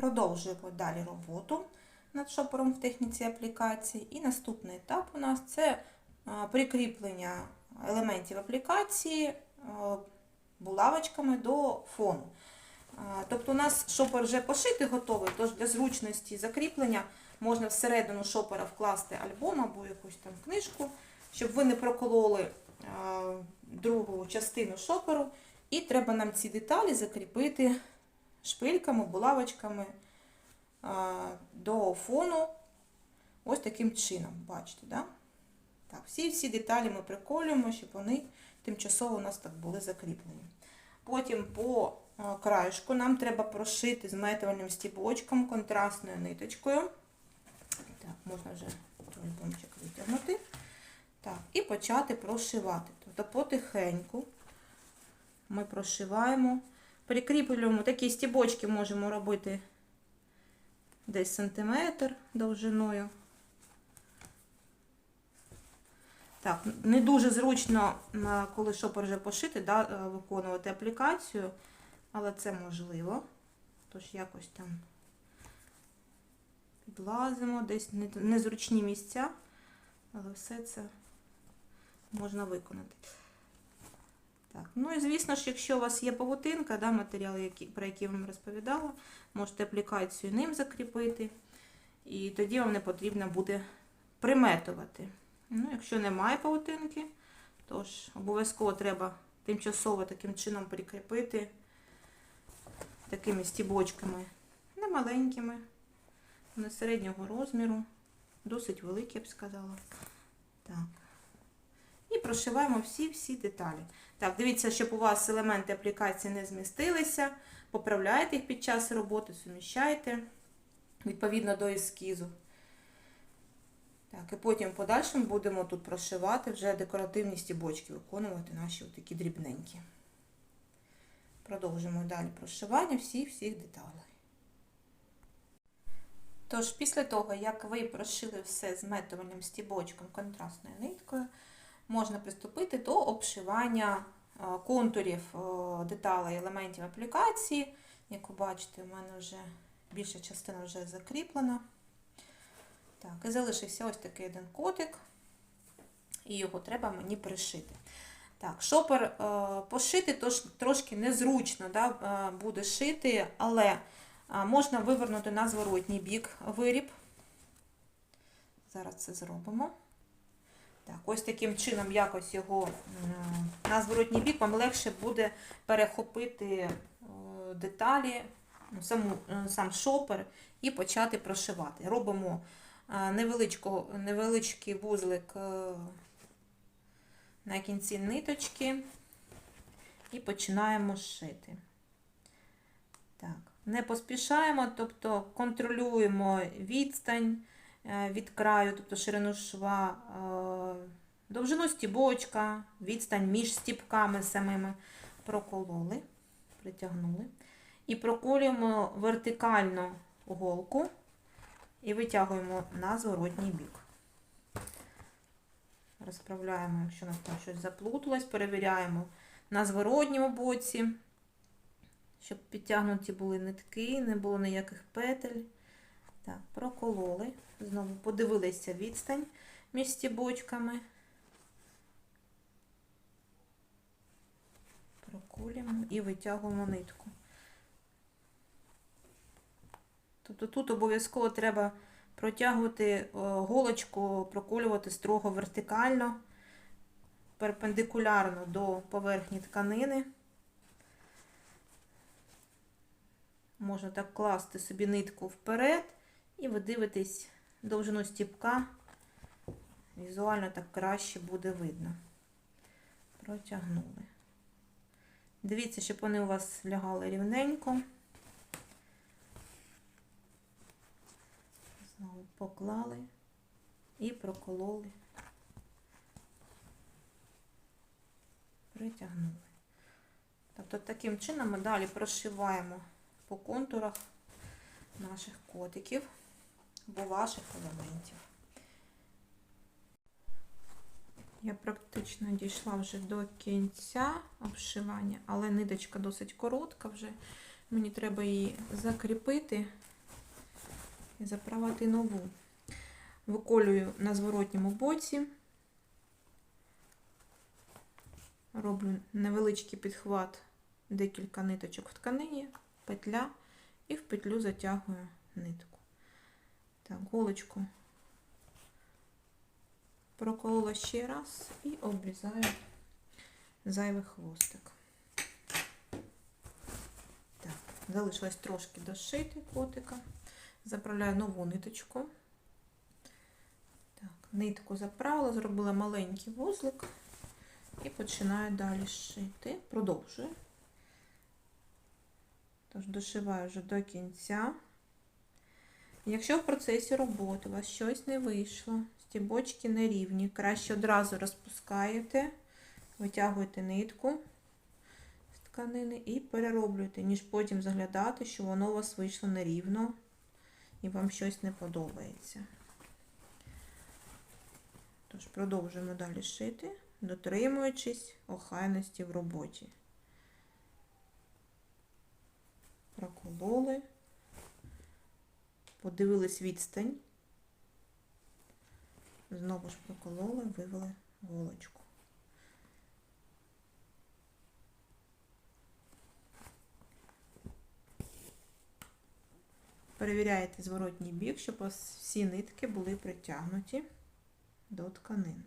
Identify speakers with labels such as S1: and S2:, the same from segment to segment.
S1: Продовжуємо далі роботу над шопером в техніці аплікації. І наступний етап у нас це прикріплення елементів аплікації булавочками до фону. Тобто у нас шопер вже пошитий готовий, тож для зручності закріплення можна всередину шопера вкласти альбом або якусь там книжку, щоб ви не прокололи другу частину шоперу. І треба нам ці деталі закріпити шпильками, булавочками до фону. Ось таким чином, бачите, да? Так, всі-всі деталі ми приколюємо, щоб вони тимчасово у нас так були закріплені. Потім по краєшку нам треба прошити зметувальним стібочком контрастною ниточкою. Так, можна вже альбомчик витягнути. Так, і почати прошивати. Тобто потихеньку ми прошиваємо. Прикріплюємо такі стібочки можемо робити десь сантиметр довжиною. Так, не дуже зручно, коли шопер вже пошити, да, е, виконувати аплікацію, але це можливо. Тож якось там підлазимо, десь незручні місця, але все це можна виконати. Так, ну і звісно ж, якщо у вас є павутинка, да, матеріали, які, про які я вам розповідала, можете аплікацію ним закріпити, і тоді вам не потрібно буде приметувати. Ну, якщо немає павутинки, то ж обов'язково треба тимчасово таким чином прикріпити такими стібочками, не маленькими, не середнього розміру, досить великі, я б сказала. Так. І прошиваємо всі-всі деталі. Так, дивіться, щоб у вас елементи аплікації не змістилися. Поправляйте їх під час роботи, суміщайте відповідно до ескізу. Так, і потім в подальшому будемо тут прошивати вже декоративні стібочки, виконувати наші такі дрібненькі. Продовжимо далі прошивання всіх-всіх деталей. Тож, після того, як ви прошили все з метувальним стібочком контрастною ниткою, можна приступити до обшивання е, контурів е, деталей елементів аплікації. Як ви бачите, у мене вже більша частина вже закріплена. Так, і залишився ось такий один котик, і його треба мені пришити. Так, шопер е, пошити тож, трошки незручно да, буде шити, але можна вивернути на зворотній бік виріб. Зараз це зробимо. Ось таким чином якось його на зворотній бік вам легше буде перехопити е, деталі, саму, е, сам шопер і почати прошивати. Робимо е, невеличкий вузлик на кінці ниточки і починаємо шити. Так, не поспішаємо, тобто контролюємо відстань від краю, тобто ширину шва, довжину стібочка, відстань між стібками самими прокололи, притягнули. І проколюємо вертикально голку і витягуємо на зворотній бік. Розправляємо, якщо у нас там щось заплуталось, перевіряємо на зворотньому боці, щоб підтягнуті були нитки, не було ніяких петель. Так, прокололи. Знову подивилися відстань між стібочками. Проколюємо і витягуємо нитку. Тобто тут обов'язково треба протягувати голочку, проколювати строго вертикально, перпендикулярно до поверхні тканини. Можна так класти собі нитку вперед, і ви дивитесь довжину стіпка. Візуально так краще буде видно. Протягнули. Дивіться, щоб вони у вас лягали рівненько. Знову поклали і прокололи. Притягнули. Тобто таким чином ми далі прошиваємо по контурах наших котиків або ваших елементів. Я практично дійшла вже до кінця обшивання, але ниточка досить коротка вже. Мені треба її закріпити і заправити нову. Виколюю на зворотньому боці. Роблю невеличкий підхват, декілька ниточок в тканині, петля і в петлю затягую нитку. Так, голочку проколола ще раз і обрізаю зайвий хвостик. Так, залишилось трошки дошити котика. Заправляю нову ниточку. Так, нитку заправила, зробила маленький вузлик і починаю далі шити. Продовжую. Тож дошиваю вже до кінця. Якщо в процесі роботи у вас щось не вийшло, стібочки нерівні, краще одразу розпускаєте, витягуєте нитку з тканини і перероблюєте, ніж потім заглядати, що воно у вас вийшло нерівно і вам щось не подобається. Тож продовжуємо далі шити, дотримуючись охайності в роботі. Прокололи, подивились відстань. Знову ж прокололи, вивели голочку. Перевіряєте зворотній бік, щоб всі нитки були притягнуті до тканини.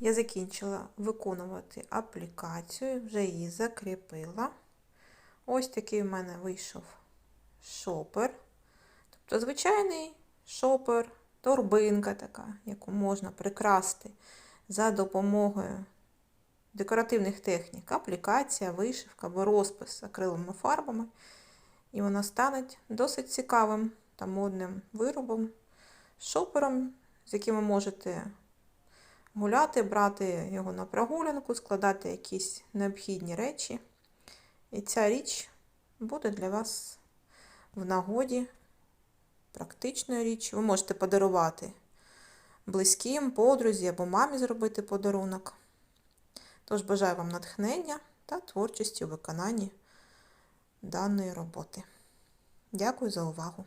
S1: Я закінчила виконувати аплікацію, вже її закріпила. Ось такий в мене вийшов шопер. Тобто звичайний шопер, торбинка така, яку можна прикрасти за допомогою декоративних технік, аплікація, вишивка або розпис з акриловими фарбами. І вона стане досить цікавим та модним виробом, шопером, з яким ви можете гуляти, брати його на прогулянку, складати якісь необхідні речі. І ця річ буде для вас в нагоді практичною річ. Ви можете подарувати близьким, подрузі або мамі зробити подарунок. Тож бажаю вам натхнення та творчості у виконанні даної роботи. Дякую за увагу!